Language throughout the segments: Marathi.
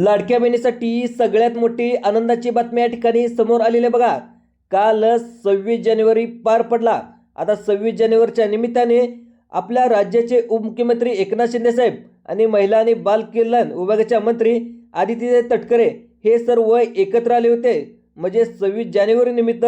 लाडक्या बहिणीसाठी सगळ्यात मोठी आनंदाची बातमी या ठिकाणी समोर आलेली आहे बघा. काल सव्वीस जानेवारी पार पडला. आता सव्वीस जानेवारीच्या निमित्ताने आपल्या राज्याचे उपमुख्यमंत्री एकनाथ शिंदे साहेब आणि महिला आणि बाल कल्याण विभागाच्या मंत्री आदित्य तटकरे हे सर्व एकत्र आले होते. म्हणजे सव्वीस जानेवारी निमित्त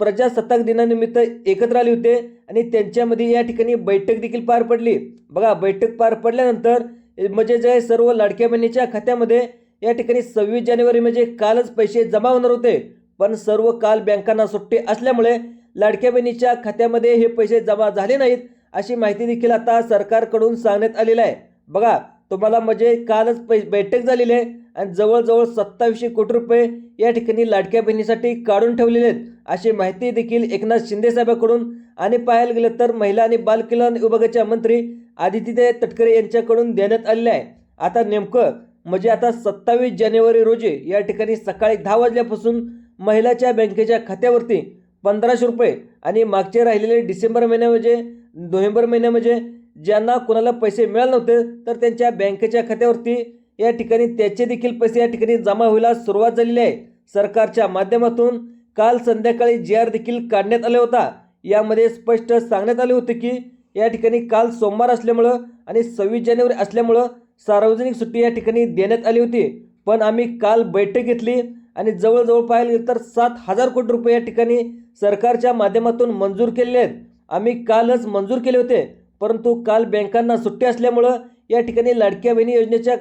प्रजासत्ताक दिनानिमित्त एकत्र आले होते आणि त्यांच्यामध्ये या ठिकाणी बैठक देखील पार पडली. बघा बैठक पार पडल्यानंतर म्हणजे जे सर्व लाडक्या बहिणीच्या खात्यामध्ये या ठिकाणी सव्वीस जानेवारी म्हणजे कालच पैसे जमा होणार होते. पण सर्व काल बँकांना सुट्टी असल्यामुळे लाडक्या बहिणीच्या खात्यामध्ये हे पैसे जमा झाले नाहीत अशी माहिती देखील आता सरकारकडून सांगण्यात आलेलं आहे. बघा तुम्हाला म्हणजे कालच पै बैठक झालेली आहे आणि जवळजवळ सत्तावीसशे कोटी रुपये या ठिकाणी लाडक्या बहिणीसाठी काढून ठेवलेले आहेत अशी माहिती देखील एकनाथ शिंदेसाहेबांकडून आणि पाहायला गेलं तर महिला आणि बालकल्याण विभागाच्या मंत्री आदित्य तटकरे यांच्याकडून देण्यात आलेलं आहे. आता नेमकं म्हणजे आता सत्तावीस जानेवारी रोजी या ठिकाणी सकाळी दहा वाजल्यापासून महिलाच्या बँकेच्या खात्यावरती पंधराशे रुपये आणि मागचे राहिलेले डिसेंबर महिन्यामध्ये म्हणजे नोव्हेंबर महिन्यामध्ये म्हणजे ज्यांना कोणाला पैसे मिळाले नव्हते तर त्यांच्या बँकेच्या खात्यावरती या ठिकाणी त्याचे देखील पैसे या ठिकाणी जमा व्हायला सुरुवात झालेली आहे. सरकारच्या माध्यमातून काल संध्याकाळी जी आर देखील काढण्यात आला होता. यामध्ये स्पष्ट सांगण्यात आले होते की या ठिकाणी काल सोमवार असल्यामुळं आणि सव्वीस जानेवारी असल्यामुळं सार्वजनिक सुट्टी या ठिकाणी देण्यात आली होती. पण आम्ही काल बैठक घेतली आणि जवळजवळ पाहायला गेलं तर सात हजार कोटी रुपये या ठिकाणी सरकारच्या माध्यमातून मंजूर केलेले आहेत. आम्ही कालच मंजूर केले होते. परंतु काल बँकांना सुट्टी असल्यामुळं या ठिकाणी लाडक्या बहिणी योजनेच्या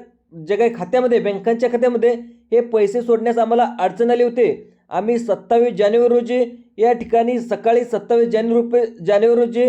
जे काही खात्यामध्ये बँकांच्या खात्यामध्ये हे पैसे सोडण्यास आम्हाला अडचण आली होती. आम्ही सत्तावीस जानेवारी रोजी या ठिकाणी सकाळी सत्तावीस जानेवारी रुपये जानेवारी रोजी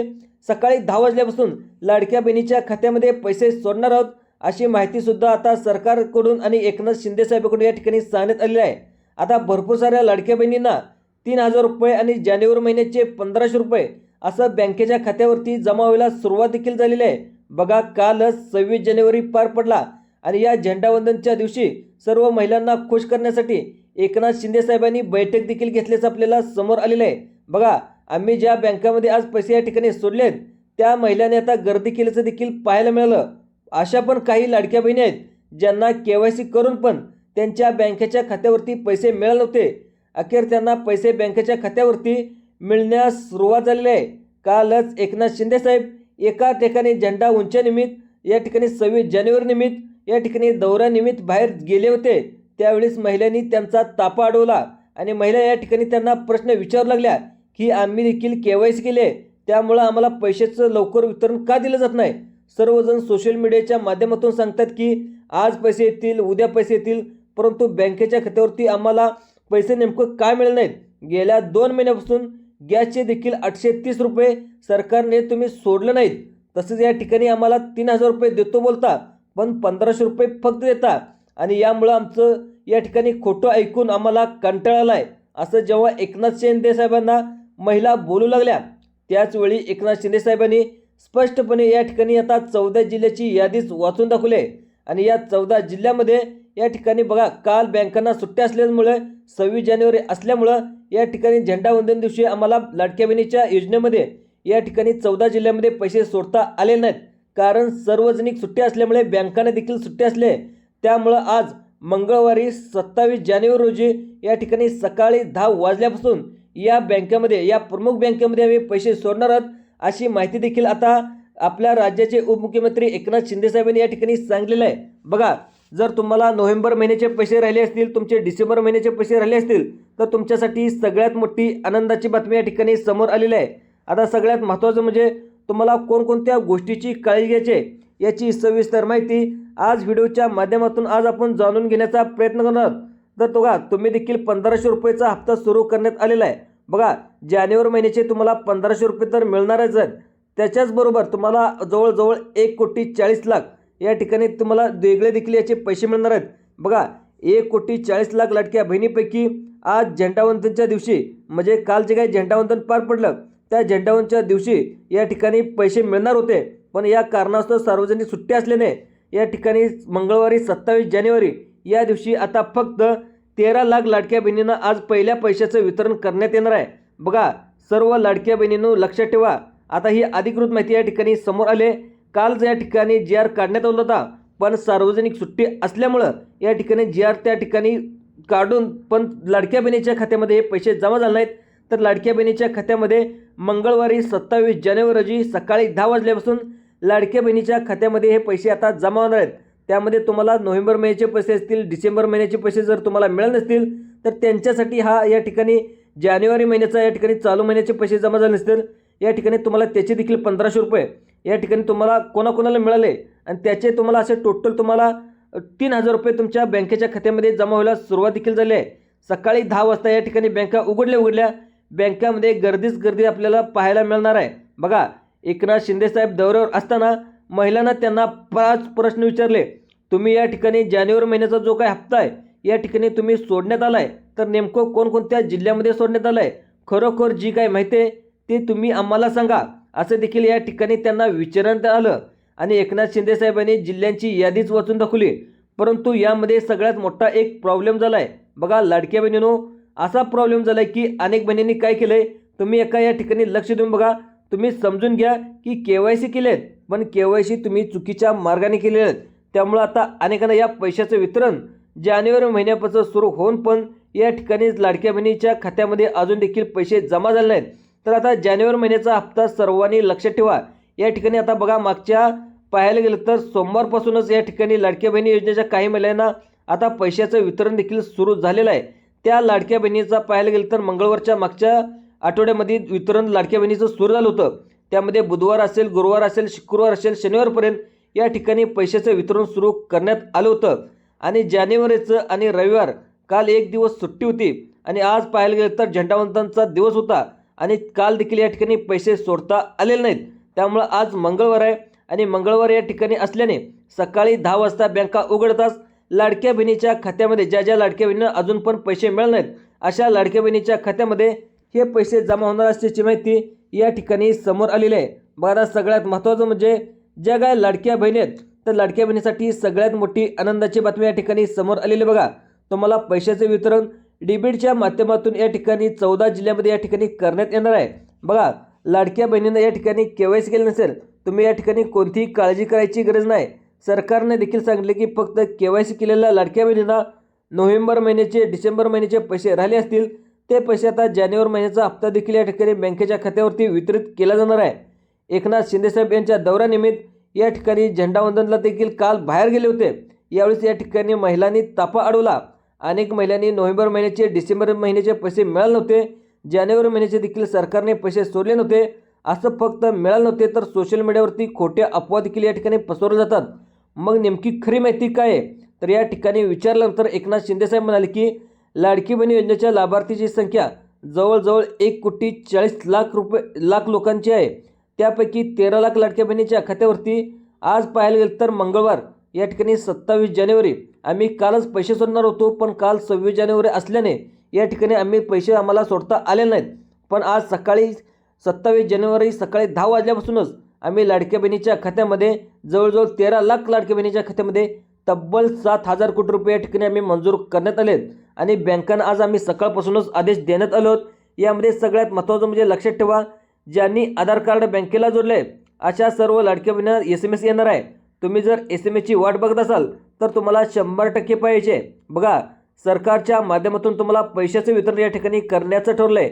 सकाळी दहा वाजल्यापासून लाडक्या बहिणीच्या खात्यामध्ये पैसे सोडणार आहोत अशी माहितीसुद्धा आता सरकारकडून आणि एकनाथ शिंदेसाहेबांकडून या ठिकाणी सांगण्यात आलेली आहे. आता भरपूर साऱ्या लाडक्या बहिणींना तीन हजार रुपये आणि जानेवारी महिन्याचे पंधराशे रुपये असं बँकेच्या खात्यावरती जमा व्हायला सुरुवात देखील झालेली आहे. बघा कालच सव्वीस जानेवारी पार पडला आणि या झेंडावंदनच्या दिवशी सर्व महिलांना खुश करण्यासाठी एकनाथ शिंदे साहेबांनी बैठक देखील घेतल्याचं आपल्याला समोर आलेलं आहे. बघा आम्ही ज्या बँकामध्ये आज पैसे या ठिकाणी सोडले आहेत त्या महिलांनी आता गर्दी केल्याचं देखील पाहायला मिळालं. अशा पण काही लाडक्या बहिणी आहेत ज्यांना के वाय सी करून पण त्यांच्या बँकेच्या खात्यावरती पैसे मिळाले नव्हते. अखेर त्यांना पैसे बँकेच्या खात्यावरती मिळण्यास सुरुवात झालेली आहे. कालच एकनाथ शिंदेसाहेब एका ठिकाणी झेंडा उंच्यानिमित्त या ठिकाणी सव्वीस जानेवारी निमित्त या ठिकाणी दौऱ्यानिमित्त बाहेर गेले होते. त्यावेळेस महिलांनी त्यांचा तापा अडवला आणि महिला या ठिकाणी त्यांना प्रश्न विचारू लागल्या. की आम्ही देखील के वाय सी केले त्यामुळं आम्हाला पैशाचं लवकर वितरण का दिलं जात नाही? सर्वजण सोशल मीडियाच्या माध्यमातून सांगतात की आज पैसे येतील उद्या पैसे येतील परंतु बँकेच्या खात्यावरती आम्हाला पैसे नेमकं काय मिळत नाहीत? गेल्या दोन महिन्यापासून गॅसचे देखील आठशे तीस रुपये सरकारने तुम्ही सोडलं नाहीत. तसेच या ठिकाणी आम्हाला तीन हजार रुपये देतो बोलता पण पंधराशे रुपये फक्त देता. आणि यामुळं आमचं या ठिकाणी खोटं ऐकून आम्हाला कंटाळा आला आहे असं जेव्हा एकनाथ शिंदे साहेबांना महिला बोलू लागल्या. त्याचवेळी एकनाथ शिंदे साहेबांनी स्पष्टपणे या ठिकाणी आता चौदा जिल्ह्याची यादीच वाचून दाखवली आहे. आणि या चौदा जिल्ह्यामध्ये या ठिकाणी बघा काल बँकांना सुट्ट्या असल्यामुळे सव्वीस जानेवारी असल्यामुळं या ठिकाणी झेंडावंदन दिवशी आम्हाला लाडक्या बहिणीच्या योजनेमध्ये या ठिकाणी चौदा जिल्ह्यामध्ये पैसे सोडता आले नाहीत. कारण सार्वजनिक सुट्ट्या असल्यामुळे बँकांना देखील सुट्टे असले त्यामुळं आज मंगळवारी सत्तावीस जानेवारी रोजी या ठिकाणी सकाळी दहा वाजल्यापासून या बँकेमध्ये या प्रमुख बँकेमध्ये आम्ही पैसे सोडणार आहोत अशी माहिती देखील आता आपल्या राज्याचे उपमुख्यमंत्री एकनाथ शिंदे साहेबांनी या ठिकाणी सांगितलेलं आहे. बघा जर तुम्हाला नोव्हेंबर महिन्याचे पैसे राहिले असतील तुमचे डिसेंबर महिन्याचे पैसे राहिले असतील तर तुमच्यासाठी सगळ्यात मोठी आनंदाची बातमी या ठिकाणी समोर आलेली आहे. आता सगळ्यात महत्त्वाचं म्हणजे तुम्हाला कोणकोणत्या गोष्टीची काळजी घ्यायची आहे याची सविस्तर माहिती आज व्हिडिओच्या माध्यमातून आज आपण जाणून घेण्याचा प्रयत्न करणार आहोत. तर बघा तुम्ही देखील पंधराशे रुपयेचा हप्ता सुरू करण्यात आलेला आहे. बघा जानेवारी महिन्याचे तुम्हाला पंधराशे रुपये तर मिळणारच आहेत. त्याच्याचबरोबर तुम्हाला जवळजवळ एक कोटी चाळीस लाख या ठिकाणी तुम्हाला वेगळे देखील याचे पैसे मिळणार आहेत. बघा एक कोटी चाळीस लाख लाटक्या बहिणीपैकी आज झेंडावंतनच्या दिवशी म्हणजे काल जे काही झेंडावंतन पार पडलं त्या झेंडावंतच्या दिवशी या ठिकाणी पैसे मिळणार होते. पण या कारणास्तव सार्वजनिक सुट्टी असल्याने या ठिकाणी मंगळवारी सत्तावीस जानेवारी या दिवशी आता फक्त तेरा लाख लाडक्या बहिणींना आज पहिल्या पैशाचं वितरण करण्यात येणार आहे. बघा सर्व लाडक्या बहिणींनो लक्षात ठेवा. आता ही अधिकृत माहिती या ठिकाणी समोर आले काल या ठिकाणी जी आर काढण्यात आला होता पण सार्वजनिक सुट्टी असल्यामुळं या ठिकाणी जी आर त्या ठिकाणी काढून पण लाडक्या बहिणीच्या खात्यामध्ये हे पैसे जमा झाले नाहीत. तर लाडक्या बहिणीच्या खात्यामध्ये मंगळवारी सत्तावीस जानेवारी रोजी सकाळी दहा वाजल्यापासून लाडक्या बहिणीच्या खात्यामध्ये हे पैसे आता जमा होणार आहेत. त्यामध्ये तुम्हाला नोव्हेंबर महिन्याचे पैसे असतील डिसेंबर महिन्याचे पैसे जर तुम्हाला मिळाले नसतील तर त्यांच्यासाठी हा या ठिकाणी जानेवारी महिन्याचा या ठिकाणी चालू महिन्याचे पैसे जमा झाले नसतील या ठिकाणी तुम्हाला त्याचे देखील पंधराशे रुपये या ठिकाणी तुम्हाला कोणाकोणाला मिळाले आणि त्याचे तुम्हाला असे टोटल तुम्हाला तीन हजार रुपये तुमच्या बँकेच्या खात्यामध्ये जमा व्हायला सुरुवात देखील झाली आहे. सकाळी दहा वाजता या ठिकाणी बँका उघडल्या उघडल्या बँकामध्ये गर्दीच गर्दी आपल्याला पाहायला मिळणार आहे. बघा एकनाथ शिंदेसाहेब दौऱ्यावर असताना महिलांना त्यांना पाच प्रश्न विचारले. तुम्ही या ठिकाणी जानेवारी महिन्याचा जो काही हप्ता आहे या ठिकाणी तुम्ही सोडण्यात आला आहे तर नेमकं कोणकोणत्या जिल्ह्यामध्ये सोडण्यात आलं आहे खरोखर जी काय माहिती आहे ते तुम्ही आम्हाला सांगा. असं देखील या ठिकाणी त्यांना विचारण्यात आलं. आणि एकनाथ शिंदेसाहेबांनी जिल्ह्यांची यादीच वाचून दाखवली. परंतु यामध्ये सगळ्यात मोठा एक प्रॉब्लेम झाला आहे बघा लाडक्या बहिणीनो असा प्रॉब्लेम झाला आहे की अनेक बहिणींनी काय केलं आहे तुम्ही एका या ठिकाणी लक्ष देऊन बघा. तुम्ही समजून घ्या की के वाय सी केले आहेत पण के वाय सी तुम्ही चुकीच्या मार्गाने केलेले आहेत. त्यामुळं आता अनेकांना या पैशाचं वितरण जानेवारी महिन्यापासून सुरू होऊन पण या ठिकाणी लाडक्या बहिणीच्या खात्यामध्ये अजून देखील पैसे जमा झाले नाहीत. तर आता जानेवारी महिन्याचा हप्ता सर्वांनी लक्षात ठेवा. या ठिकाणी आता बघा मागच्या पाहायला गेलं तर सोमवारपासूनच या ठिकाणी लाडक्या बहिणी योजनेच्या काही महिलांना आता पैशाचं वितरण देखील सुरू झालेलं आहे. त्या लाडक्या बहिणीचा पाहायला गेलं तर मंगळवारच्या मागच्या आठवड्यामध्ये वितरण लाडक्या बहिणीचं सुरू झालं होतं. त्यामध्ये बुधवार असेल गुरुवार असेल शुक्रवार असेल शनिवारपर्यंत या ठिकाणी पैशाचं वितरण सुरू करण्यात आलं होतं. आणि जानेवारीचं आणि रविवार काल एक दिवस सुट्टी होती. आणि आज पाहायला गेलं तर झेंडावंतांचा दिवस होता. आणि काल देखील या ठिकाणी पैसे सोडता आलेले नाहीत. त्यामुळं आज मंगळवार आहे. आणि मंगळवार या ठिकाणी असल्याने सकाळी दहा वाजता बँका उघडताच लाडक्या बहिणीच्या खात्यामध्ये ज्या ज्या लाडक्या बहिणींना अजून पण पैसे मिळणार नाहीत अशा लाडक्या बहिणीच्या खात्यामध्ये हे पैसे जमा होणार असल्याची माहिती या ठिकाणी समोर आलेलं आहे. बघा सगळ्यात महत्त्वाचं म्हणजे ज्या काय लाडक्या बहिणी आहेत तर लाडक्या बहिणीसाठी सगळ्यात मोठी आनंदाची बातमी या ठिकाणी समोर आलेली बघा. तुम्हाला पैशाचे वितरण डीबीडच्या माध्यमातून या ठिकाणी चौदा जिल्ह्यामध्ये या ठिकाणी करण्यात येणार आहे. बघा लाडक्या बहिणींना या ठिकाणी के वाय सी केलं नसेल तुम्ही या ठिकाणी कोणतीही काळजी करायची गरज नाही. सरकारने देखील सांगितले की फक्त के वाय सी केलेल्या लाडक्या बहिणींना नोव्हेंबर महिन्याचे डिसेंबर महिन्याचे पैसे राहिले असतील ते पैसे आता जानेवारी महिन्याचा हप्ता देखील या ठिकाणी बँकेच्या खात्यावरती वितरित केला जाणार आहे. एकनाथ शिंदेसाहेब यांच्या दौऱ्यानिमित्त या ठिकाणी झेंडावंदनला देखील काल बाहेर गेले होते. यावेळेस या ठिकाणी महिलांनी तापा अडवला. अनेक महिलांनी नोव्हेंबर महिन्याचे डिसेंबर महिन्याचे पैसे मिळाले नव्हते. जानेवारी महिन्याचे देखील सरकारने पैसे सोडले नव्हते. असं फक्त मिळालं नव्हते तर सोशल मीडियावरती खोट्या अफवा देखील या ठिकाणी पसरवल्या जातात. मग नेमकी खरी माहिती काय आहे? तर या ठिकाणी विचारल्यानंतर एकनाथ शिंदेसाहेब म्हणाले की लाडकी बहिणी योजनेच्या लाभार्थीची संख्या जवळजवळ एक कोटी चाळीस लाख रुपये लाख लोकांची आहे. त्यापैकी तेरा लाख लाडक्या बहिणीच्या खात्यावरती आज पाहायला गेलं तर मंगळवार या ठिकाणी सत्तावीस जानेवारी. आम्ही कालच पैसे सोडणार होतो पण काल सव्वीस जानेवारी असल्याने या ठिकाणी आम्ही पैसे आम्हाला सोडता आले नाहीत. पण आज सकाळी सत्तावीस जानेवारी सकाळी दहा वाजल्यापासूनच आम्ही लाडक्या बहिणीच्या खात्यामध्ये जवळजवळ तेरा लाख लाडक्या बहिणीच्या खात्यामध्ये तब्बल सात हजार कोटी रुपये या ठिकाणी आम्ही मंजूर करण्यात आले आहेत आणि बँकांना आज आम्ही सकाळपासूनच आदेश देण्यात आलो आहोत. यामध्ये सगळ्यात महत्त्वाचं म्हणजे लक्षात ठेवा ज्यांनी आधार कार्ड बँकेला जोडले आहे, अशा सर्व लाडक्या बहिणींना एस एम एस येणार आहे. तुम्ही जर एस एम एसची वाट बघत असाल तर तुम्हाला शंभर टक्के पाहिजे. बघा सरकारच्या माध्यमातून तुम्हाला पैशाचं वितरण या ठिकाणी करण्याचं ठरलं आहे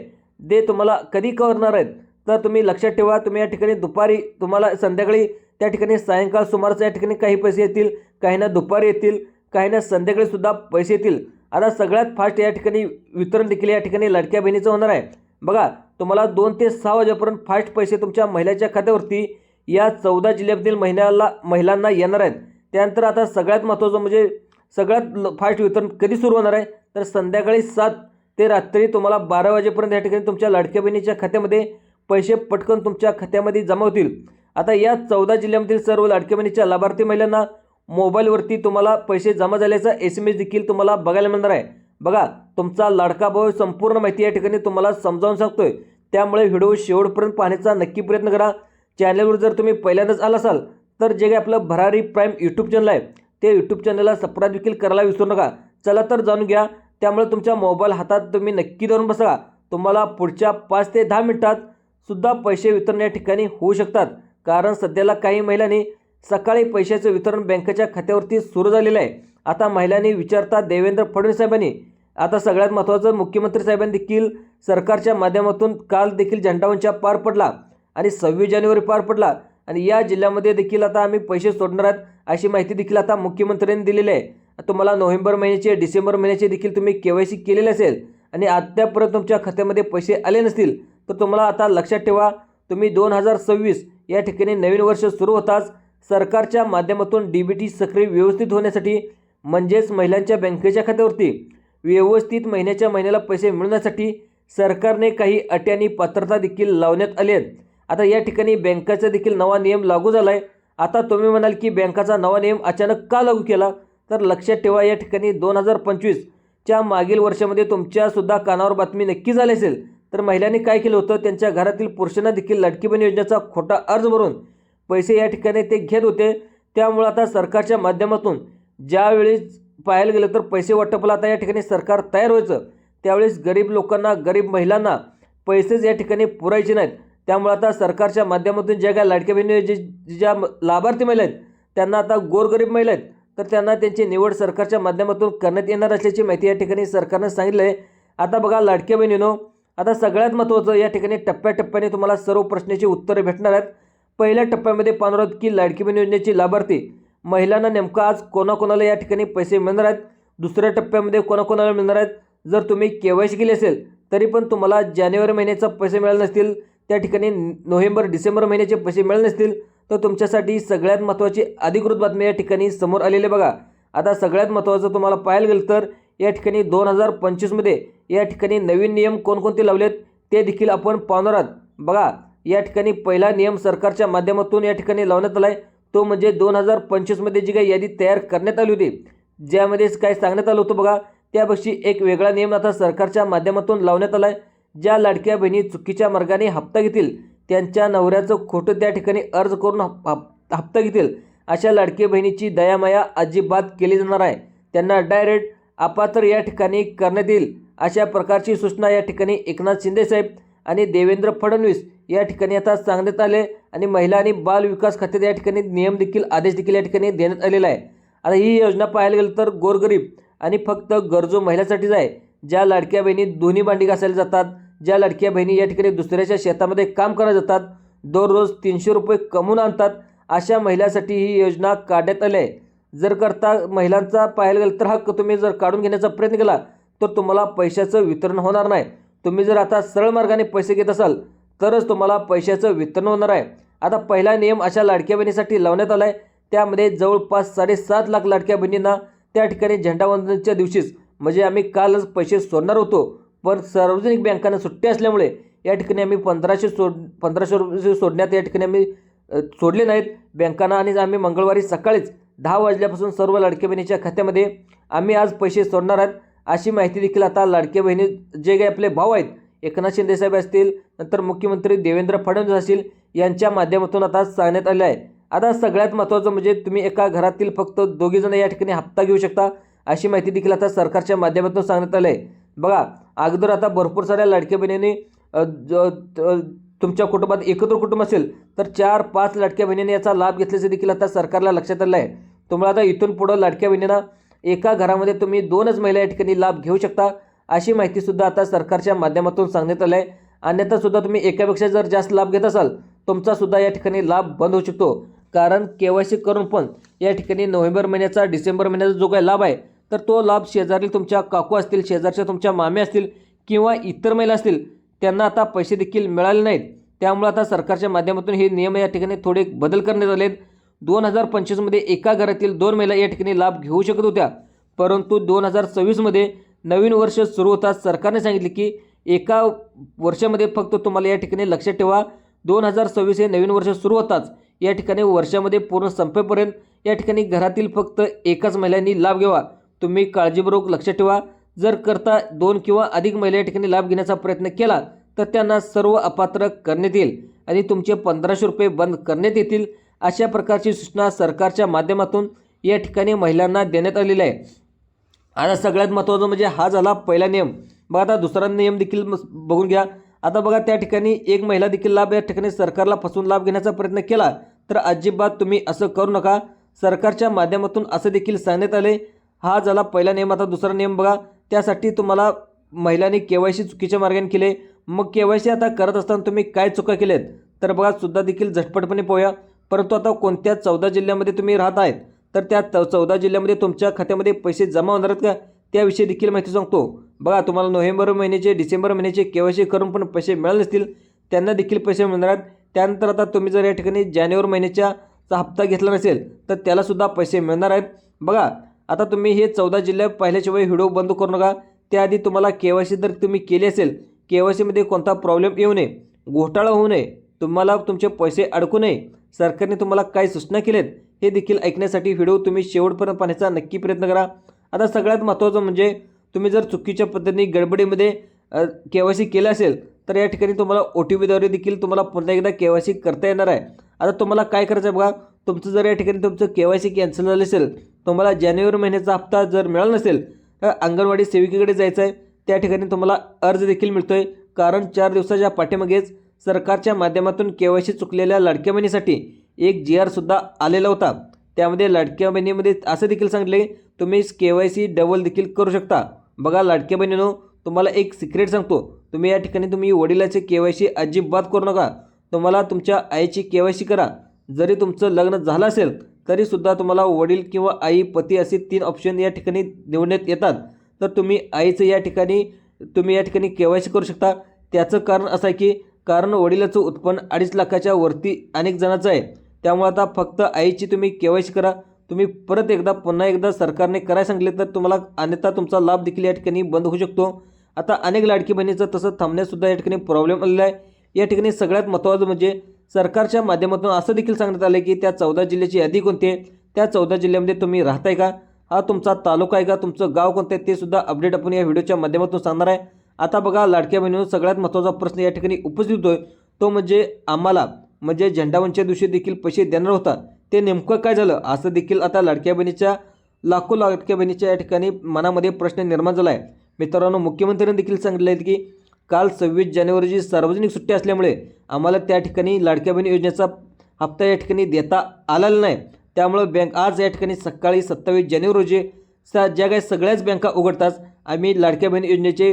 ते तुम्हाला कधी करणार आहेत? तर तुम्ही लक्षात ठेवा तुम्ही या ठिकाणी दुपारी तुम्हाला संध्याकाळी त्या ठिकाणी सायंकाळ सुमारचं या ठिकाणी काही पैसे येतील. काहींना दुपारी येतील काहींना संध्याकाळीसुद्धा पैसे येतील. आता सगळ्यात फास्ट या ठिकाणी वितरण देखील या ठिकाणी लाडक्या बहिणीचं होणार आहे. बघा तुम्हाला दोन ते सहा वाजेपर्यंत फास्ट पैसे तुमच्या महिलाच्या खात्यावरती या चौदा जिल्ह्यातील महिन्याला महिलांना येणार आहेत. त्यानंतर आता सगळ्यात महत्त्वाचं म्हणजे सगळ्यात फास्ट वितरण कधी सुरू होणार आहे? तर संध्याकाळी सात ते रात्री तुम्हाला बारा वाजेपर्यंत या ठिकाणी तुमच्या लाडक्या बहिणीच्या खात्यामध्ये पैसे पटकन तुमच्या खात्यामध्ये जमा होतील. आता या चौदा जिल्ह्यामधील सर्व लाडक्या बहिणीच्या लाभार्थी महिलांना मोबाईलवरती तुम्हाला पैसे जमा झाल्याचा एस एम एस देखील तुम्हाला बघायला मिळणार आहे. बघा तुमचा लाडका भाऊ संपूर्ण माहिती या ठिकाणी तुम्हाला समजावून सांगतोय. त्यामुळे व्हिडिओ शेवटपर्यंत पाहण्याचा नक्की प्रयत्न करा. चॅनलवर जर तुम्ही पहिल्यांदाच आला असाल तर जे काही आपलं भरारी प्राईम यूट्यूब चॅनल आहे ते यूट्यूब चॅनलला सबस्क्राईब देखील करायला विसरू नका. चला तर जाणून घ्या. त्यामुळे तुमच्या मोबाईल हातात तुम्ही नक्की धरून बसा. तुम्हाला पुढच्या पाच ते दहा मिनिटात सुद्धा पैसे वितरण या ठिकाणी होऊ शकतात. कारण सध्याला काही महिलांनी सकाळी पैशाचं वितरण बँकेच्या खात्यावरती सुरू झालेलं आहे. आता महिलांनी विचारता देवेंद्र फडणवीस साहेबांनी. आता सगळ्यात महत्त्वाचं मुख्यमंत्री साहेबांनी देखील सरकारच्या माध्यमातून काल देखील झेंडावंच्या पार पडला आणि सव्वीस जानेवारी पार पडला. आणि या जिल्ह्यामध्ये देखील आता आम्ही पैसे सोडणार आहात अशी माहिती देखील आता मुख्यमंत्र्यांनी दिलेली आहे. तुम्हाला नोव्हेंबर महिन्याचे डिसेंबर महिन्याचे देखील तुम्ही के वाय सी केलेले असेल आणि अद्यापर्यंत तुमच्या खात्यामध्ये पैसे आले नसतील तर तुम्हाला आता लक्षात ठेवा. तुम्ही दोन हजार सव्वीस या ठिकाणी नवीन वर्ष सुरू होताच सरकारच्या माध्यमातून डी बी टी सक्रिय व्यवस्थित होण्यासाठी म्हणजेच महिलांच्या बँकेच्या खात्यावरती व्यवस्थित महिन्याच्या महिन्याला पैसे मिळवण्यासाठी सरकारने काही अटी आणि पात्रता देखील लावण्यात आली आहेत. आता या ठिकाणी बँकाचा देखील नवा नियम लागू झाला आहे आता तुम्ही म्हणाल की बँकाचा नवा नियम अचानक का लागू केला? तर लक्षात ठेवा या ठिकाणी दोन हजार पंचवीसच्या मागील वर्षामध्ये तुमच्यासुद्धा कानावर बातमी नक्की झाली असेल. तर महिलांनी काय केलं होतं? त्यांच्या घरातील पुरुषांना देखील लाडकी बहीण योजनेचा खोटा अर्ज भरून पैसे या ठिकाणी ते घेत होते. त्यामुळं आता सरकारच्या माध्यमातून ज्यावेळेस पाहायला गेलं तर पैसे वाटपाला आता या ठिकाणी सरकार तयार व्हायचं. त्यावेळेस गरीब लोकांना गरीब महिलांना पैसेच या ठिकाणी पुरायचे नाहीत. त्यामुळे आता सरकारच्या माध्यमातून ज्या काय लाडक्या बहिणी जे ज्या म- लाभार्थी महिला आहेत त्यांना आता गोरगरीब महिला आहेत तर त्यांना त्यांची निवड सरकारच्या माध्यमातून करण्यात येणार असल्याची माहिती या ठिकाणी सरकारनं सांगितलं आहे आता बघा लाडक्या बहिणीनो आता सगळ्यात महत्त्वाचं या ठिकाणी टप्प्याटप्प्याने तुम्हाला सर्व प्रश्नाची उत्तरे भेटणार आहेत. पहिल्या टप्प्यामध्ये पाहणार आहोत की लाडकी बहीण योजनेची लाभार्थी. महिलांना नेमकं आज कोणाकोणाला या ठिकाणी पैसे मिळणार आहेत? दुसऱ्या टप्प्यामध्ये कोणाकोणाला मिळणार आहेत? जर तुम्ही के वाय सी केली असेल तरी पण तुम्हाला जानेवारी महिन्याचा पैसे मिळाले नसतील. त्या ठिकाणी नोव्हेंबर डिसेंबर महिन्याचे पैसे मिळाले नसतील. तर तुमच्यासाठी सगळ्यात महत्त्वाची अधिकृत बातमी या ठिकाणी समोर आलेली बघा. आता सगळ्यात महत्त्वाचं तुम्हाला पाहायला गेलं तर या ठिकाणी दोन हजार पंचवीसमध्ये या ठिकाणी नवीन नियम कोणकोणते लावलेत? ते देखील आपण पाहणार आहोत. बघा या ठिकाणी पहिला नियम सरकारच्या माध्यमातून या ठिकाणी लावण्यात आला आहे तो म्हणजे दोन हजार पंचवीसमध्ये जी काही यादी तयार करण्यात आली होती ज्यामध्ये काय सांगण्यात आलं होतं बघा त्यापेक्षी एक वेगळा नियम आता सरकारच्या माध्यमातून लावण्यात आला आहे ज्या लाडक्या बहिणी चुकीच्या मार्गाने हप्ता घेतील त्यांच्या नवऱ्याचं खोटं त्या ठिकाणी अर्ज करून हप्ता घेतील अशा लाडकी बहिणीची दयामाया अजिबात केली जाणार आहे. त्यांना डायरेक्ट अपात्र या ठिकाणी करण्यात येईल अशा प्रकारची सूचना या ठिकाणी एकनाथ शिंदेसाहेब आणि देवेंद्र फडणवीस या ठिकाणी आता सांगण्यात आले आणि महिला आणि बाल विकास खात्यात या ठिकाणी नियम देखील आदेश देखील या ठिकाणी देण्यात आलेला आहे. आता ही योजना पाहायला गेलं तर गोरगरीब आणि फक्त गरजू महिलासाठीच आहे. ज्या लाडक्या बहिणी दोन्ही भांडी घासायला जातात ज्या लाडक्या बहिणी या ठिकाणी दुसऱ्याच्या शेतामध्ये काम करायला जातात दररोज तीनशे रुपये कमवून आणतात अशा महिलांसाठी ही योजना काढण्यात आली आहे. जर करता महिलांचा पाहायला गेलं तर हक्क तुम्ही जर काढून घेण्याचा प्रयत्न केला तर तुम्हाला पैशाचं वितरण होणार नाही. तुम्ही जर आता सरळ मार्गाने पैसे घेत असाल तरच तुम्हाला पैशाचं वितरण होणार आहे. आता पहिला नियम अशा लाडक्या बहिणीसाठी लावण्यात आला आहे त्यामध्ये जवळपास साडेसात लाख लाडक्या बहिणींना त्या ठिकाणी झेंडावंदनच्या दिवशीच म्हणजे आम्ही कालच पैसे सोडणार होतो. पण सार्वजनिक बँकांना सुट्टी असल्यामुळे या ठिकाणी आम्ही पंधराशे सोड पंधराशे रुपये सोडण्यात या ठिकाणी आम्ही सोडले नाहीत. बँकांना आणि आम्ही मंगळवारी सकाळीच दहा वाजल्यापासून सर्व लाडक्या बहिणीच्या खात्यामध्ये आम्ही आज पैसे सोडणार आहोत. अशी माहिती देखील आता लाडक्या बहिणी जे काही आपले भाऊ आहेत एकनाथ शिंदेसाहेब असतील नंतर मुख्यमंत्री देवेंद्र फडणवीस असतील यांच्या माध्यमातून आता सांगण्यात आले आहे. आता सगळ्यात महत्त्वाचं म्हणजे तुम्ही एका घरातील फक्त दोघीजण या ठिकाणी हप्ता घेऊ शकता अशी माहिती देखील आता सरकारच्या माध्यमातून सांगण्यात आलं आहे. बघा अगोदर आता भरपूर साऱ्या लाडक्या बहिणींनी तुमच्या कुटुंबात एकत्र कुटुंब असेल तर चार पाच लाडक्या बहिणींनी याचा लाभ घेतल्याचं देखील आता सरकारला लक्षात आलं आहे. तुम्हाला आता इथून पुढं लाडक्या बहिणींना एका घरामध्ये तुम्ही दोनच महिला या ठिकाणी लाभ घेऊ शकता अशी माहितीसुद्धा आता सरकारच्या माध्यमातून सांगण्यात आलं आहे. अन्यथासुद्धा तुम्ही एकापेक्षा जर जास्त लाभ घेत असाल तुमचासुद्धा या ठिकाणी लाभ बंद होऊ शकतो. कारण के वाय सी करून पण या ठिकाणी नोव्हेंबर महिन्याचा डिसेंबर महिन्याचा जो काही लाभ आहे तर तो लाभ शेजारील तुमच्या काकू असतील शेजारच्या तुमच्या मामे असतील किंवा इतर महिला असतील त्यांना आता पैसे देखील मिळाले नाहीत. त्यामुळे आता सरकारच्या माध्यमातून हे नियम या ठिकाणी थोडे बदल करण्यात आले आहेत. दोन हजार पंचवीसमध्ये एका घरातील दोन महिला या ठिकाणी लाभ घेऊ शकत होत्या. परंतु दोन हजार सव्वीसमध्ये नवीन वर्ष सुरू होताच सरकारने सांगितले की एका वर्षामध्ये फक्त तुम्हाला या ठिकाणी लक्षात ठेवा. दोन हजार सव्वीस हे नवीन वर्ष सुरू होताच. या ठिकाणी वर्षामध्ये पूर्ण संपेपर्यंत या ठिकाणी घरातील फक्त एकाच महिलांनी लाभ घ्यावा. तुम्ही काळजीपूर्वक लक्षात ठेवा. जर करता दोन किंवा अधिक महिला या ठिकाणी लाभ घेण्याचा प्रयत्न केला तर त्यांना सर्व अपात्र करण्यात येईल आणि तुमचे पंधराशे रुपये बंद करण्यात येतील अशा प्रकारची सूचना सरकारच्या माध्यमातून या ठिकाणी महिलांना देण्यात आलेली आहे. आता सगळ्यात महत्त्वाचं म्हणजे हा झाला पहिला नियम. बघा आता दुसरा नियम देखील बघून घ्या. आता बघा त्या ठिकाणी एक महिला देखील लाभ या ठिकाणी सरकारला फसवून लाभ घेण्याचा प्रयत्न केला. तर अजिबात तुम्ही असं करू नका. सरकारच्या माध्यमातून असं देखील सांगण्यात आले. हा झाला पहिला नियम. आता दुसरा नियम बघा. त्यासाठी तुम्हाला महिलांनी के वाय सी चुकीच्या मार्गाने केले. मग के वाय सी आता करत असताना तुम्ही काय चुका केल्यात? तर बघा सुद्धा देखील झटपटपणे पोया परंतु आता कोणत्या चौदा जिल्ह्यामध्ये तुम्ही राहत आहेत? तर त्या त- चौदा जिल्ह्यामध्ये तुमच्या खात्यामध्ये पैसे जमा होणार आहेत का? त्याविषयी देखील माहिती सांगतो. बघा तुम्हाला नोव्हेंबर महिन्याचे डिसेंबर महिन्याचे के वाय सी करून पण पैसे मिळाले नसतील त्यांना देखील पैसे मिळणार आहेत. त्यानंतर आता तुम्ही जर या ठिकाणी जानेवारी महिन्याच्या हप्ता घेतला नसेल तर त्यालासुद्धा पैसे मिळणार आहेत. बघा आता तुम्ही हे चौदा जिल्हे पाहिल्याशिवाय व्हिडिओ बंद करू नका. त्याआधी तुम्हाला के वाय सी जर तुम्ही केली असेल के वाय सीमध्ये कोणता प्रॉब्लेम येऊ नये घोटाळा होऊ नये तुम्हाला तुमचे पैसे अडकू नये सरकारने तुम्हाला काय सूचना केल्या आहेत हे देखील ऐकण्यासाठी व्हिडिओ तुम्ही शेवटपर्यंत पाहण्याचा नक्की प्रयत्न करा. आता सगळ्यात महत्त्वाचं म्हणजे तुम्ही जर चुकीच्या पद्धतीने गडबडीमध्ये के वाय सी केलं असेल तर या ठिकाणी तुम्हाला ओ टी पीद्वारे देखील तुम्हाला पुन्हा एकदा के वाय सी करता येणार आहे. आता तुम्हाला काय करायचं आहे बघा तुमचं जर या ठिकाणी तुमचं के वाय सी कॅन्सल झालं असेल तुम्हाला जानेवारी महिन्याचा हप्ता जर मिळाला नसेल तर अंगणवाडी सेविकेकडे जायचं आहे त्या ठिकाणी तुम्हाला अर्ज देखील मिळतो आहे कारण चार दिवसाच्या पाठीमागेच सरकारच्या माध्यमातून के वाय सी चुकलेल्या लाडक्या महिन्यासाठी एक जी आरसुद्धा आलेला होता. त्यामध्ये लाडक्या बहिणीमध्ये असं देखील सांगितले तुम्ही के वाय सी डबल देखील करू शकता. बघा लाडक्या बहिणीनो तुम्हाला एक सिक्रेट सांगतो. तुम्ही या ठिकाणी तुम्ही वडिलाचे के वाय सी अजिबात करू नका. तुम्हाला तुमच्या आईची के वाय सी करा. जरी तुमचं लग्न झालं असेल तरीसुद्धा तुम्हाला वडील किंवा आई पती असे तीन ऑप्शन या ठिकाणी निवडण्यात येतात. तर तुम्ही आईचं या ठिकाणी तुम्ही या ठिकाणी के वाय सी करू शकता. त्याचं कारण असं आहे की कारण वडिलाचं उत्पन्न अडीच लाखाच्या वरती अनेक जणांचं आहे. त्यामुळे आता फक्त आईची तुम्ही के वाय सी करा. तुम्ही परत एकदा पुन्हा एकदा सरकारने करायला सांगितले तर तुम्हाला अन्यथा तुमचा लाभ देखील या ठिकाणी बंद होऊ शकतो. आता अनेक लाडकी बहिणीचं तसं थांबण्यासुद्धा या ठिकाणी प्रॉब्लेम आलेला आहे. या ठिकाणी सगळ्यात महत्त्वाचं म्हणजे सरकारच्या माध्यमातून असं देखील सांगण्यात आलं की त्या चौदा जिल्ह्याची यादी कोणती आहे? त्या चौदा जिल्ह्यामध्ये तुम्ही राहताय का? हा तुमचा तालुका आहे का? तुमचं गाव कोणतं आहे? ते सुद्धा अपडेट आपण या व्हिडिओच्या माध्यमातून सांगणार आहे. आता बघा लाडक्या बहिणीनं सगळ्यात महत्त्वाचा प्रश्न या ठिकाणी उपस्थित होतोय. तो म्हणजे आम्हाला म्हणजे झेंडावंच्या दिवशी देखील पैसे देणार होता. ते नेमकं काय झालं? असं देखील आता लाडक्या बहिणीच्या लाखो लाडक्या बहिणीच्या या ठिकाणी मनामध्ये प्रश्न निर्माण झाला आहे मित्रांनो मुख्यमंत्र्यांनी देखील सांगितलं आहे की काल सव्वीस जानेवारीची सार्वजनिक सुट्टी असल्यामुळे आम्हाला त्या ठिकाणी लाडक्या बहिणी योजनेचा हप्ता या ठिकाणी देता आलेला नाही. त्यामुळं बँक आज या ठिकाणी सकाळी सत्तावीस जानेवारी रोजी सा ज्या काही सगळ्याच बँका उघडतात आम्ही लाडक्या बहिणी योजनेचे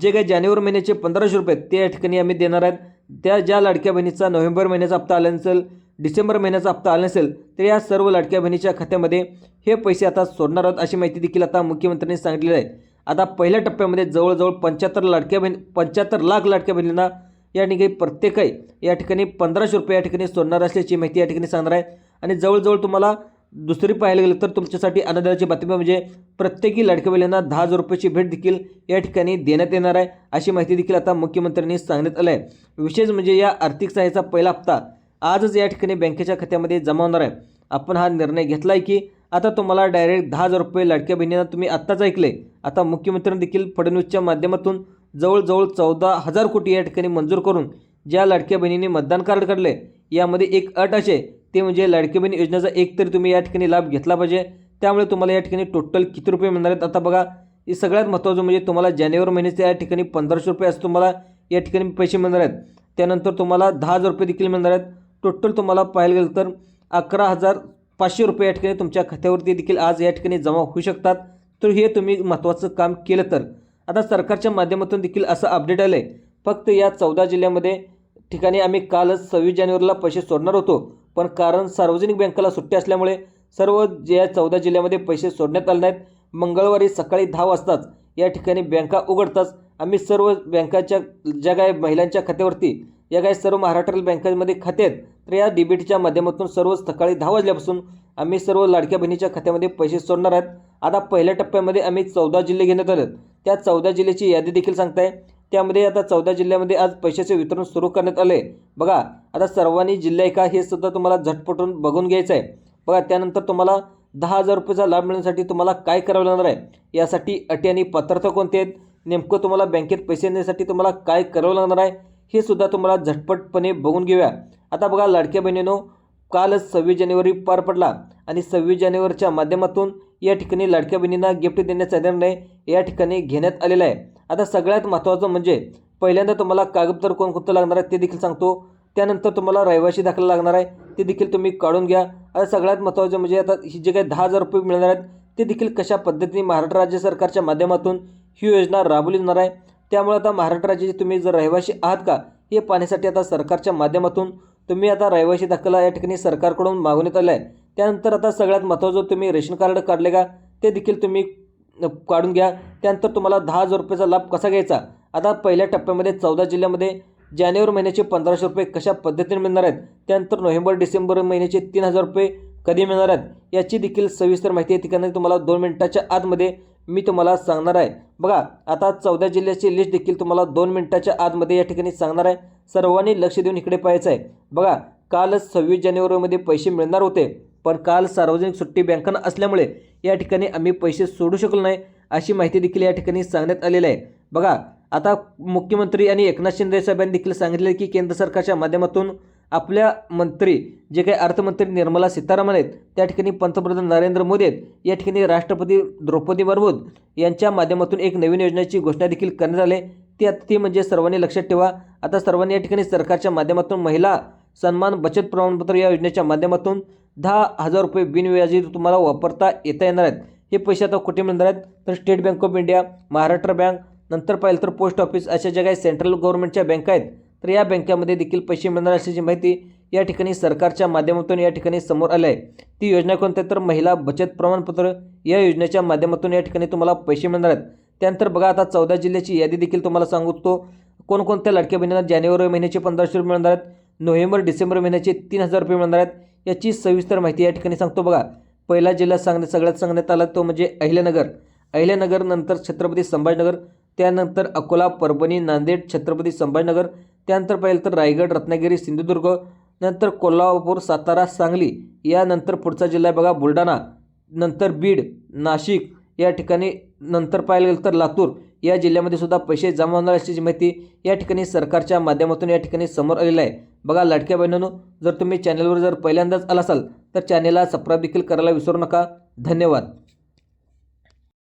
जे काही जानेवारी महिन्याचे पंधराशे रुपये ते या ठिकाणी आम्ही देणार आहेत. त्या ज्या लाडक्या बहिणीचा नोव्हेंबर महिन्याचा हप्ता आला नसेल डिसेंबर महिन्याचा हप्ता आला नसेल तर या सर्व लाडक्या बहिणीच्या खात्यामध्ये हे पैसे आता सोडणार आहोत अशी माहिती देखील आता मुख्यमंत्र्यांनी सांगितलेली आहे. आता पहिल्या टप्प्यामध्ये जवळजवळ पंच्याहत्तर लाडक्या बहिणी पंच्याहत्तर लाख लाडक्या बहिणींना या ठिकाणी प्रत्येक या ठिकाणी पंधराशे रुपये या ठिकाणी सोडणार असल्याची माहिती या ठिकाणी सांगणार आहे. आणि जवळजवळ तुम्हाला दुसरी पाहायला गेलं तर तुमच्यासाठी आनंदाची बातमी म्हणजे प्रत्येकी लाडक्या बहिणींना दहा हजार रुपयाची भेट देखील या ठिकाणी देण्यात येणार आहे अशी माहिती देखील आता मुख्यमंत्र्यांनी सांगण्यात आलं आहे विशेष म्हणजे या आर्थिक सहाय्याचा पहिला हप्ता आजच या ठिकाणी बँकेच्या खात्यामध्ये जमा होणार आहे. आपण हा निर्णय घेतला आहे की आता तुम्हाला डायरेक्ट दहा हजार रुपये लाडक्या बहिणींना तुम्ही आत्ताच ऐकले. आता मुख्यमंत्र्यांनी देखील फडणवीसच्या माध्यमातून जवळजवळ चौदा हजार कोटी या ठिकाणी मंजूर करून ज्या लाडक्या बहिणींनी मतदान कार्ड काढले यामध्ये एक अट असे ते म्हणजे लाडकी बहीण योजनेचा एक तरी तुम्ही या ठिकाणी लाभ घेतला पाहिजे. त्यामुळे तुम्हाला या ठिकाणी टोटल किती रुपये मिळणार आहेत? आता बघा हे सगळ्यात महत्त्वाचं म्हणजे तुम्हाला जानेवारी महिन्याचे या ठिकाणी पंधराशे रुपये असं तुम्हाला या ठिकाणी पैसे मिळणार आहेत. त्यानंतर तुम्हाला दहा हजार रुपये देखील मिळणार आहेत. टोटल तुम्हाला पाहायला गेलं तर अकरा हजार पाचशे रुपये या ठिकाणी तुमच्या खात्यावरती देखील आज या ठिकाणी जमा होऊ शकतात. तर हे तुम्ही महत्त्वाचं काम केलं तर. आता सरकारच्या माध्यमातून देखील असं अपडेट आलं आहे फक्त या चौदा जिल्ह्यामध्ये ठिकाणी आम्ही कालच सव्वीस जानेवारीला पैसे सोडणार होतो. पण कारण सार्वजनिक बँकेला सुट्टी असल्यामुळे सर्व ज्या या चौदा जिल्ह्यामध्ये पैसे सोडण्यात आले नाहीत. मंगळवारी सकाळी दहा वाजताच या ठिकाणी बँका उघडताच आम्ही सर्व बँकाच्या ज्या काही महिलांच्या खात्यावरती या काही सर्व महाराष्ट्रातील बँकांमध्ये खाते आहेत. तर या डीबीटीच्या माध्यमातून सर्व सकाळी दहा वाजल्यापासून आम्ही सर्व लाडक्या बहिणीच्या खात्यामध्ये पैसे सोडणार आहेत. आता पहिल्या टप्प्यामध्ये आम्ही चौदा जिल्हे घेण्यात आले त्या चौदा जिल्ह्याची यादी देखील सांगताय. त्यामध्ये आता चौदा जिल्ह्यामध्ये आज पैशाचे वितरण सुरू करण्यात आले. बघा आता सर्वांनी जिल्हा एका हे सुद्धा तुम्हाला झटपटून बघून घ्यायचं आहे बघा त्यानंतर तुम्हाला दहा हजार रुपयाचा लाभ मिळण्यासाठी तुम्हाला काय करावं लागणार आहे? यासाठी अटी आणि पात्रता कोणते आहेत? नेमकं तुम्हाला बँकेत पैसे देण्यासाठी तुम्हाला काय करावं लागणार आहे? हे सुद्धा तुम्हाला झटपटपणे बघून घेऊया. आता बघा लाडक्या बहिणीनो कालच सव्वीस जानेवारी पार पडला आणि सव्वीस जानेवारीच्या माध्यमातून या ठिकाणी लाडक्या बहिणींना गिफ्ट देण्याचा निर्णय या ठिकाणी घेण्यात आलेला आहे. आता सगळ्यात महत्त्वाचं म्हणजे पहिल्यांदा तुम्हाला कागदपत्र कोणकोणतं लागणार आहे ते देखील सांगतो. त्यानंतर तुम्हाला रहिवाशी दाखला लागणार आहे ते देखील तुम्ही काढून घ्या. आता सगळ्यात महत्त्वाचं म्हणजे आता ही जे काही दहा हजार रुपये मिळणार आहेत ते देखील कशा पद्धतीने महाराष्ट्र राज्य सरकारच्या माध्यमातून ही योजना राबवली जाणार आहे. त्यामुळे आता महाराष्ट्र राज्याचे तुम्ही जर रहिवासी आहात का हे पाहण्यासाठी आता सरकारच्या माध्यमातून तुम्ही आता रहिवासी दाखला या ठिकाणी सरकारकडून मागवण्यात आला आहे त्यानंतर आता सगळ्यात महत्त्वाचं तुम्ही रेशन कार्ड काढले का ते देखील तुम्ही काढून घ्या. त्यानंतर तुम्हाला दहा हजार रुपयाचा लाभ कसा घ्यायचा? आता पहिल्या टप्प्यामध्ये चौदा जिल्ह्यामध्ये जानेवारी महिन्याचे पंधराशे रुपये कशा पद्धतीने मिळणार आहेत? त्यानंतर नोव्हेंबर डिसेंबर महिन्याचे तीन हजार रुपये कधी मिळणार आहेत? याची देखील सविस्तर माहिती या ठिकाणी तुम्हाला दोन मिनिटाच्या आतमध्ये मी तुम्हाला सांगणार आहे. बघा आता चौदा जिल्ह्याची लिस्ट देखील तुम्हाला दोन मिनिटाच्या आतमध्ये या ठिकाणी सांगणार आहे. सर्वांनी लक्ष देऊन इकडे पाहायचं आहे. बघा कालच सव्वीस जानेवारीमध्ये पैसे मिळणार होते. पण काल सार्वजनिक सुट्टी बँकांना असल्यामुळे या ठिकाणी आम्ही पैसे सोडू शकलो नाही अशी माहिती देखील या ठिकाणी सांगण्यात आलेली आहे. बघा आता मुख्यमंत्री आणि एकनाथ शिंदे साहेबांनी देखील सांगितले की केंद्र सरकारच्या माध्यमातून आपल्या मंत्री जे काही अर्थमंत्री निर्मला सीतारामन आहेत त्या ठिकाणी पंतप्रधान नरेंद्र मोदी आहेत या ठिकाणी राष्ट्रपती द्रौपदी मुर्मू यांच्या माध्यमातून एक नवीन योजनेची घोषणा देखील करण्यात आली ती आता ती म्हणजे सर्वांनी लक्षात ठेवा. आता सर्वांनी या ठिकाणी सरकारच्या माध्यमातून महिला सन्मान बचत प्रमाणपत्र या योजनेच्या माध्यमातून दहा हजार रुपये बिनव्याजी तुम्हाला वापरता येता येणार आहेत. हे पैसे आता कुठे मिळणार आहेत? तर State Bank of India Maharashtra bank नंतर पाहिलं तर पोस्ट ऑफिस अशा ज्या काही सेंट्रल गव्हर्नमेंटच्या बँका आहेत तर या बँकामध्ये देखील पैसे मिळणार असल्याची माहिती या ठिकाणी सरकारच्या माध्यमातून या ठिकाणी समोर आलं आहे. ती योजना कोणती तर महिला बचत प्रमाणपत्र या योजनेच्या माध्यमातून या ठिकाणी तुम्हाला पैसे मिळणार आहेत. त्यानंतर बघा आता चौदा जिल्ह्याची यादी देखील तुम्हाला सांगतो. कोणकोणत्या लाडक्या बहिणींना जानेवारी महिन्याचे पंधराशे रुपये मिळणार आहेत? नोव्हेंबर डिसेंबर महिन्याचे तीन हजार रुपये मिळणार आहेत. याची सविस्तर माहिती या ठिकाणी सांगतो बघा. पहिला जिल्हा सांगण्यात सगळ्यात सांगण्यात आला तो म्हणजे अहिल्यानगर. अहिल्यानगर नंतर छत्रपती संभाजीनगर त्यानंतर अकोला परभणी नांदेड छत्रपती संभाजीनगर त्यानंतर पाहिलं तर रायगड रत्नागिरी सिंधुदुर्ग नंतर कोल्हापूर सातारा सांगली यानंतर पुढचा जिल्हा आहे बघा बुलढाणा नंतर बीड नाशिक या ठिकाणी नंतर पाहिलं गेलं तर लातूर या जिल्ह्यामध्ये सुद्धा पैसे जमा होणार असल्याची माहिती या ठिकाणी सरकारच्या माध्यमातून या ठिकाणी समोर आलेलं आहे. बघा लाडक्या बहिणींनो जर तुम्ही चॅनलवर जर पहिल्यांदाच आला असाल तर चॅनेलला सबस्क्राईब देखील करायला विसरू नका. धन्यवाद.